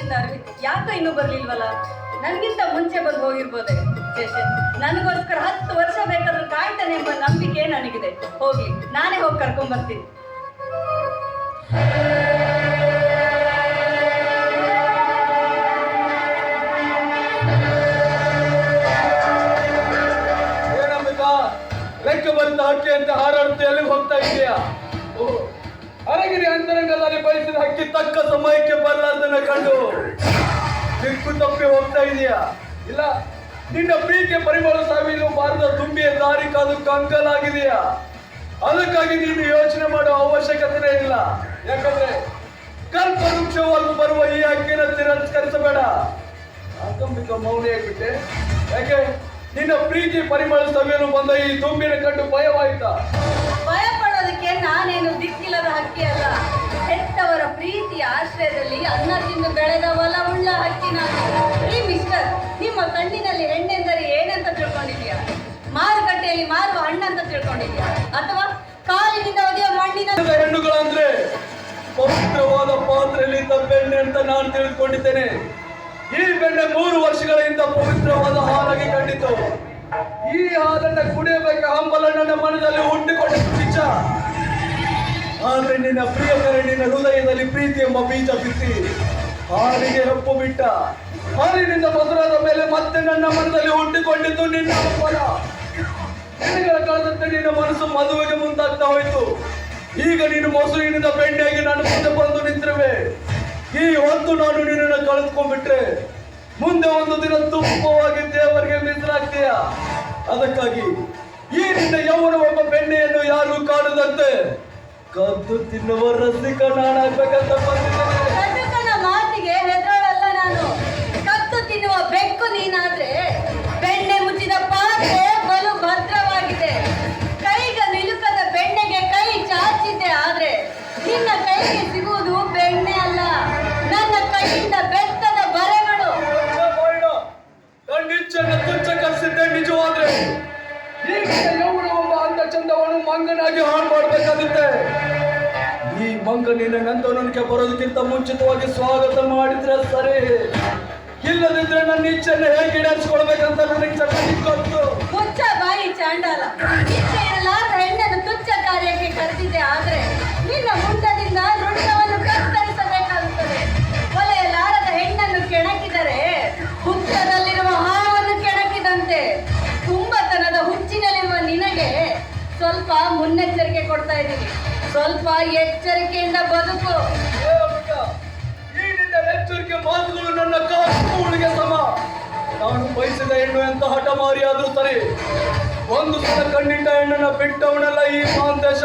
ಇಂದ ಅರ್ವಿ ಯಾಕೆ ಇನ್ನೂ ಬರ್ಲಿಲ್ವಲ್ಲ? ನನಗಿಂತ ಮುಂಚೆ ಬಂದು ಹೋಗಿರ್ಬೋದೆ. ನನಗೋಸ್ಕರ ಹತ್ತು ವರ್ಷ ಬೇಕಾದ್ರೂ ಕಾಯ್ತಾನೆ ಎಂಬ ನಂಬಿಕೆ ನನಗಿದೆ. ಹೋಗಿ ನಾನೇ ಹೋಗಿ ಕರ್ಕೊಂಡ್ ಬರ್ತೀನಿ ಏನಂಬಿಕ ಲೆಕ್ಕ ಬಂದ ಹಕ್ಕಿ ಅಂತ ಹಾರಾಡುತ್ತೆ ಎಲ್ಲಿಗೆ ಹೋಗ್ತಾ ಇದೆಯಾ ಹಕ್ಕಿ ತಕ್ಕ ಸಮಯಕ್ಕೆ ಬರಲಾರ್ದನ್ನ ಕಂಡು ದಿಕ್ಕು ತಪ್ಪಿ ಹೋಗ್ತಾ ಇದೆಯಾ? ಇಲ್ಲ, ನಿನ್ನ ಪ್ರೀತಿಯ ಪರಿಮಳ ಸಾವಿಲು ಬಾರದ ತುಂಬಿಯ ದಾರಿ ಕಾದು ಕಂಕಲಾಗಿದೆಯಾ? ಅದಕ್ಕಾಗಿ ನೀನು ಯೋಚನೆ ಮಾಡೋ ಅವಶ್ಯಕತೆನೇ ಇಲ್ಲ. ಯಾಕಂದ್ರೆ ಕಲ್ಪವೃಕ್ಷವಾಗಿ ಬರುವ ಈ ಹಕ್ಕಿನ ತಿರಸ್ಕರಿಸಬೇಡ. ಆಕಂಬಿಕ ಮೌನಿಯಾಗ್ಬಿಟ್ಟೆ ಯಾಕೆ? ನಿನ್ನ ಪ್ರೀತಿ ಪರಿಮಳ ಸವಿಯಲು ಬಂದ ಈ ತುಂಬಿನ ಕಂಡು ಭಯವಾಯ್ತಾ? ಪಡೋದಕ್ಕೆ ನಾನೇನು ದಿಕ್ಕಿಲ್ಲದ ಹಕ್ಕಿ ಅಲ್ಲ. ಹೆತ್ತವರ ಪ್ರೀತಿಯ ಆಶ್ರಯದಲ್ಲಿ ಅನ್ನ ತಿಂದು ಬೆಳೆದ ಒಲವುಳ್ಳ ಹಕ್ಕಿ ನಾನು. ಈ ಮಿಸ್ಟರ್ ನಿಮ್ಮ ಕಣ್ಣಿನಲ್ಲಿ ಹೆಣ್ಣೆಂದರೆ ಏನಂತ ತಿಳ್ಕೊಂಡಿದ್ಯಾ ಮಾರುಕಟ್ಟೆಯಲ್ಲಿ ಮಾರುವ ಹಣ್ಣಂತ ತಿಳ್ಕೊಂಡಿದ್ಯಾ ಅಥವಾ ಕಾಲಿನಿಂದ ಒಗೆಯುವ ಮಣ್ಣಿನ ಹೆಣ್ಣುಗಳಂದ್ರೆ ಪವಿತ್ರವಾದ ಪಾತ್ರೆಯಲ್ಲಿ ಬೆಣ್ಣೆ ಅಂತ ನಾನು ತಿಳಿದುಕೊಂಡಿದ್ದೇನೆ. ಈ ಬೆಣ್ಣೆ ಮೂರು ವರ್ಷಗಳಿಂದ ಪವಿತ್ರವಾದ ಹಾಲಾಗಿ ಕಂಡಿತು. ಈ ಹಾಲನ್ನ ಕುಡಿಯಬೇಕ? ಹಂಬಲ ನನ್ನ ಮನದಲ್ಲಿ ಹುಟ್ಟಿಕೊಂಡಿತ್ತು ನಿಜ ಆದ್ರೆ ನಿನ್ನ ಪ್ರಿಯಕರ ನಿನ್ನ ಹೃದಯದಲ್ಲಿ ಪ್ರೀತಿ ಎಂಬ ಬೀಜ ಬಿತ್ತಿ ಹಾಲಿಗೆ ಹೆಪ್ಪು ಬಿಟ್ಟ. ಹಾಲಿನಿಂದ ಮಧುರದ ಮೇಲೆ ಮತ್ತೆ ನನ್ನ ಮನದಲ್ಲಿ ಹುಟ್ಟಿಕೊಂಡಿದ್ದು ನಿನ್ನ ಹಬ್ಬಗಳ ಕಳೆದಂತೆ ನಿನ್ನ ಮನಸ್ಸು ಮದುವೆಗೆ ಮುಂದಾಗ್ತಾ ಹೋಯಿತು. ಈಗ ನೀನು ಮೊಸರಿನಿಂದ ಬೆಣ್ಣೆಯಾಗಿ ನಾನು ಮುಂದೆ ಬಂದು ನಿಂತಿರುವೆ. ಈ ಹೊತ್ತು ನಾನು ನಿನ್ನನ್ನು ಕಳೆದುಕೊಂಡ್ಬಿಟ್ರೆ ಮುಂದೆ ಒಂದು ದಿನ ತುಪ್ಪವಾಗಿ ದೇವರಿಗೆ ಮಿತ್ರಾಗ್ತೀಯ ಅದಕ್ಕಾಗಿ ಈ ನಿನ್ನ ಯೌವನ ಒಬ್ಬ ಬೆಣ್ಣೆಯನ್ನು ಯಾರು ಕಾಣದಂತೆ ಕದ್ದು ತಿನ್ನುವ ರಸಿಕ ನಾನಾಗ್ಬೇಕಂತ ಬಂದಿದ್ದೇನೆ. ರಜಕನ ಮಾತಿಗೆ ಹೆದರಲ್ಲ ನಾನು. ಕದ್ದು ತಿನ್ನುವ ಬೆಕ್ಕು ನೀನಾದ್ರೆ ಬೆಣ್ಣೆ ಮುಚ್ಚಿದ ಪಾತ್ರೆ ಬಲು ಭದ್ರವಾಗಿದೆ. ಕೈಗ ನಿಲುಕದ ಬೆಣ್ಣೆಗೆ ಕೈ ಚಾಚಿದ್ದೆ ಆದ್ರೆ ನಿನ್ನ ಕೈಗೆ ಸಿಗುವುದು ಬೆಣ್ಣೆ ಅಲ್ಲ. ನನ್ನ ಕೈಯಿಂದ ಬೆತ್ತದ ಬರೆಗಳು. ತುಚ್ಚ ಕಲಿಸಿದ್ದೆ ನಿಜವಾದ್ರೆ. ಈಗ ಒಬ್ಬ ಅಂತ ಚಂದವನು ಮಂಗನಾಗಿ ಹಾಳು ಮಾಡ್ಬೇಕಾಗುತ್ತೆ ಈ ಮಂಗ ನಿನ್ನ ನಂದವನಿಗೆ ಬರೋದಕ್ಕಿಂತ ಮುಂಚಿತವಾಗಿ ಸ್ವಾಗತ ಮಾಡಿದ್ರೆ ಸರಿ. ಇಲ್ಲದಿದ್ರೆ ನನ್ನ ಇಚ್ಛೆಯನ್ನು ಹೇಗೆ ಈಡೇರಿಸ್ಕೊಳ್ಬೇಕಂತ ನನಗೆ ಚೆನ್ನಾಗಿ ಸ್ವಲ್ಪ ಮುನ್ನೆಚ್ಚರಿಕೆ ಕೊಡ್ತಾ ಇದ್ದೀನಿ. ಸ್ವಲ್ಪ ಎಚ್ಚರಿಕೆಯಿಂದ ಬದುಕು. ಎಚ್ಚರಿಕೆ ಮಾತುಗಳು ನನ್ನ ಕಾಸುಗಳಿಗೆ ಸಮ. ನಾನು ಬಯಸಿದ ಹೆಣ್ಣು ಎಂತ ಹಠಮಾರಿ ಆದ್ರೂ ಸರಿ. ಒಂದು ಸಲ ಕಣ್ಣಿಟ್ಟ ಹೆಣ್ಣನ್ನ ಬಿಟ್ಟವನೆಲ್ಲ ಈ ಮಹಾಂತೇಶ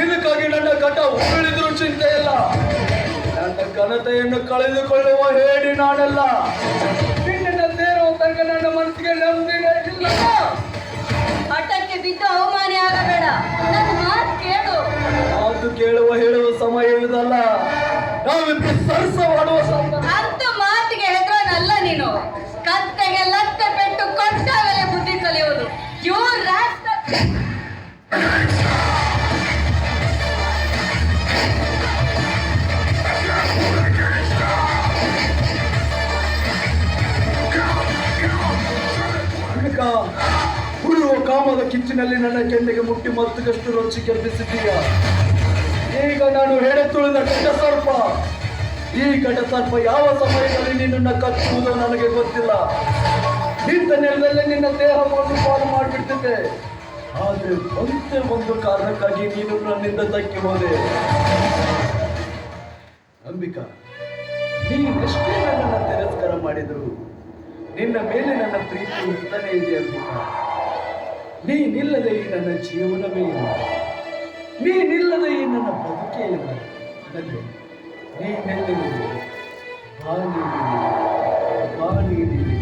ಇದಕ್ಕಾಗಿ ನನ್ನ ಘಟ ಉರುಳಿದ್ರು ಚಿಂತೆ ಇಲ್ಲ ನನ್ನ ಘನತೆಯನ್ನು ಕಳೆದುಕೊಳ್ಳುವ ಹೇಳಿ ನಾನೆಲ್ಲ. ಕೇಳುವ ಹೇಳುವ ಸಮಯ ಇದಲ್ಲ ನಾವಿಬ್ಬರು ಸರಸವಾಡುವ ಸಮಯ ಅಂತ ಮಾತಿಗೆ ಹೆದರನಲ್ಲ ನೀನು. ಕತ್ತೆಗೆ ಲತ್ತೆ ಪೆಟ್ಟು ಕೊಟ್ಟಾಗಲೇ ಬುದ್ಧಿ ಕಲಿಯುವುದು. ಯೋರ್ ರಾಷ್ಟ್ರ ಕಾಮದ ಕಿಚ್ಚಿನಲ್ಲಿ ನನ್ನ ಕೆಂದಿಗೆ ಮುಟ್ಟಿ ಮತ್ತಷ್ಟು ರೊಚ್ಚಿ ಕೆಪ್ಪಿಸಿದ್ದೀಯ ಈಗ ನಾನು ಹೆಡೆ ತುಳಿದ ಘಟ ಸರ್ಪ ಈ ಘಟ ಸರ್ಪ ಯಾವ ಸಮಯದಲ್ಲಿ ನಿನ್ನನ್ನು ಕಚ್ಚುವುದು ನನಗೆ ಗೊತ್ತಿಲ್ಲ. ನಿಂತ ನೆಲದಲ್ಲಿ ನಿನ್ನ ದೇಹವನ್ನು ಪಾಲು ಮಾಡಿಬಿಡ್ತಿದ್ದೆ ಆದರೆ ಒಂದೇ ಒಂದು ಕಾರಣಕ್ಕಾಗಿ ನೀನು ನನ್ನಿಂದ ತಕ್ಕಿ ಹೋದೆ. ಅಂಬಿಕಾ ನೀನೆಷ್ಟೇ ನನ್ನ ತಿರಸ್ಕಾರ ಮಾಡಿದ್ರು, ನಿನ್ನ ಮೇಲೆ ನನ್ನ ಪ್ರೀತಿ ಇರ್ತಾನೆ ಇದೆ ಅಂಬಿಕಾ. ನೀನಿಲ್ಲದೆ ಈ ನನ್ನ ಜೀವನವೇ ಇಲ್ಲ. ನೀನಿಲ್ಲದೆ ಈ ನನ್ನ ಬದುಕೇ ಇಲ್ಲ ನನಗೆ ನೀನೆಲ್ಲಿರುವೆ ಬಾ ಬಾಳಿ ಬಾ ನೀನಿಲ್ಲಿ